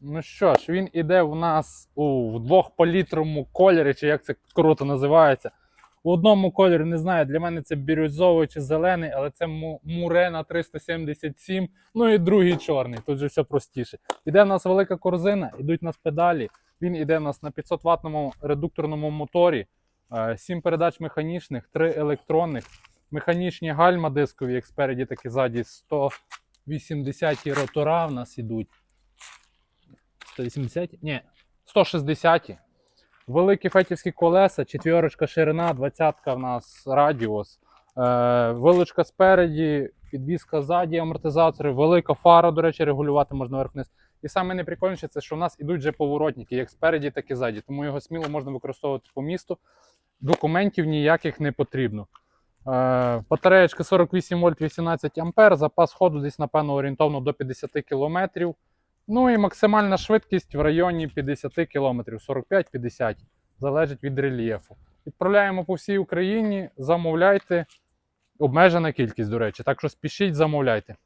Ну що ж, він іде у нас у в двохпалітровому кольорі, чи як це круто називається. У одному кольорі не знаю, для мене це бірюзовий чи зелений, але це Мурена 377. Ну і другий чорний. Тут же все простіше. Іде в нас велика корзина, ідуть у нас педалі. Він іде у нас на 500 ваттному редукторному моторі, 7 передач механічних, 3 електронних, механічні гальма дискові, як спереді, так і ззаді 180 ротора в нас ідуть. 180? Ні, 160. Великі фетівські колеса, четвірочка ширина, двадцятка в нас радіус. Е, вилучка спереді, підвізка ззаді, амортизатори, велика фара, до речі, регулювати можна вверх-вниз. І саме найприкольніше, це що в нас ідуть вже поворотники, як спереді, так і ззаді. Тому його сміло можна використовувати по місту. Документів ніяких не потрібно. Е, батареєчка 48 вольт 18 ампер, запас ходу десь, напевно, орієнтовно до 50 км. Ну і максимальна швидкість в районі 50 км, 45-50, залежить від рельєфу. Відправляємо по всій Україні, замовляйте. Обмежена кількість, до речі, так що спішіть, замовляйте.